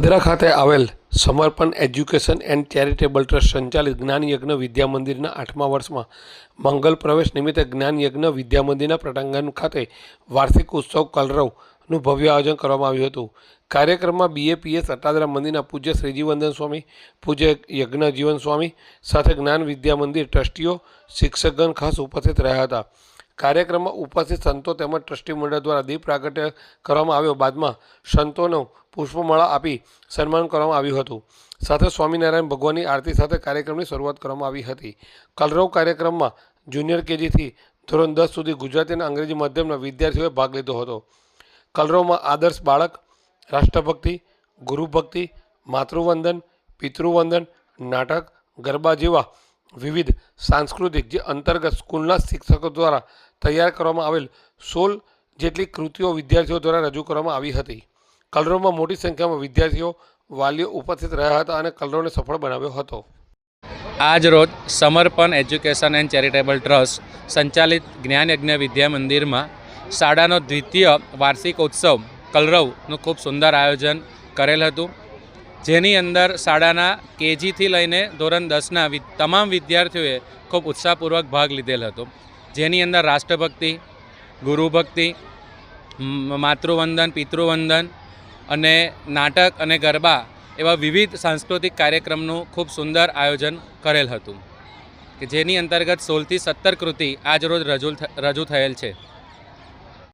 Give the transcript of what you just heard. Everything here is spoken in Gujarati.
પાદરા ખાતે આવેલ સમર્પણ એજ્યુકેશન એન્ડ ચેરિટેબલ ટ્રસ્ટ સંચાલિત જ્ઞાનયજ્ઞ વિદ્યા મંદિરના આઠમા વર્ષમાં મંગલ પ્રવેશ નિમિત્તે જ્ઞાનયજ્ઞ વિદ્યા મંદિરના પ્રટાંગણ ખાતે વાર્ષિક ઉત્સવ કલરવનું ભવ્ય આયોજન કરવામાં આવ્યું હતું. કાર્યક્રમમાં બીએપીએસ અટાદરા મંદિરના પૂજ્ય શ્રીજીવંદન સ્વામી, પૂજ્ય યજ્ઞજીવન સ્વામી સાથે જ્ઞાન વિદ્યા મંદિર ટ્રસ્ટીઓ, શિક્ષકગણ ખાસ ઉપસ્થિત રહ્યા હતા. કાર્યક્રમમાં ઉપસ્થિત સંતો તેમજ ટ્રસ્ટી મંડળ દ્વારા દીપ પ્રાગટ્ય કરવામાં આવ્યો. બાદમાં સંતોનો પુષ્પમાળા આપી સન્માન કરવામાં આવ્યું હતું. સાથે સ્વામિનારાયણ ભગવાનની આરતી સાથે કાર્યક્રમની શરૂઆત કરવામાં આવી હતી. કલરવ કાર્યક્રમમાં જુનિયર કેજીથી ધોરણ દસ સુધી ગુજરાતી અને અંગ્રેજી માધ્યમના વિદ્યાર્થીઓએ ભાગ લીધો હતો. કલરવમાં આદર્શ બાળક, રાષ્ટ્રભક્તિ, ગુરુભક્તિ, માતૃવંદન, પિતૃવંદન, નાટક, ગરબા જેવા વિવિધ સાંસ્કૃતિક જે અંતર્ગત સ્કૂલના શિક્ષકો દ્વારા તૈયાર કરવામાં આવેલ સોળ જેટલી કૃતિઓ વિદ્યાર્થીઓ દ્વારા રજૂ કરવામાં આવી હતી. કલરવમાં મોટી સંખ્યામાં વિદ્યાર્થીઓ વાલીઓ ઉપસ્થિત રહ્યા હતા અને કલરોને સફળ બનાવ્યો હતો. આજ રોજ સમર્પણ એજ્યુકેશન એન્ડ ચેરિટેબલ ટ્રસ્ટ સંચાલિત જ્ઞાનયજ્ઞ વિદ્યા મંદિરમાં શાળાનો દ્વિતીય વાર્ષિક ઉત્સવ કલરવનું ખૂબ સુંદર આયોજન કરેલ હતું. જેની અંદર શાળાના કેજીથી લઈને ધોરણ દસના તમામ વિદ્યાર્થીઓએ ખૂબ ઉત્સાહપૂર્વક ભાગ લીધેલ હતો. જેની અંદર રાષ્ટ્રભક્તિ, ગુરુભક્તિ માતૃવંદન, પિતૃવંદન અને નાટક અને ગરબા એવા વિવિધ સાંસ્કૃતિક કાર્યક્રમનું ખૂબ સુંદર આયોજન કરેલ હતું. કે જેની અંતર્ગત સોળથી સત્તર કૃતિ આજ રોજ રજૂ રજૂ થયેલ છે.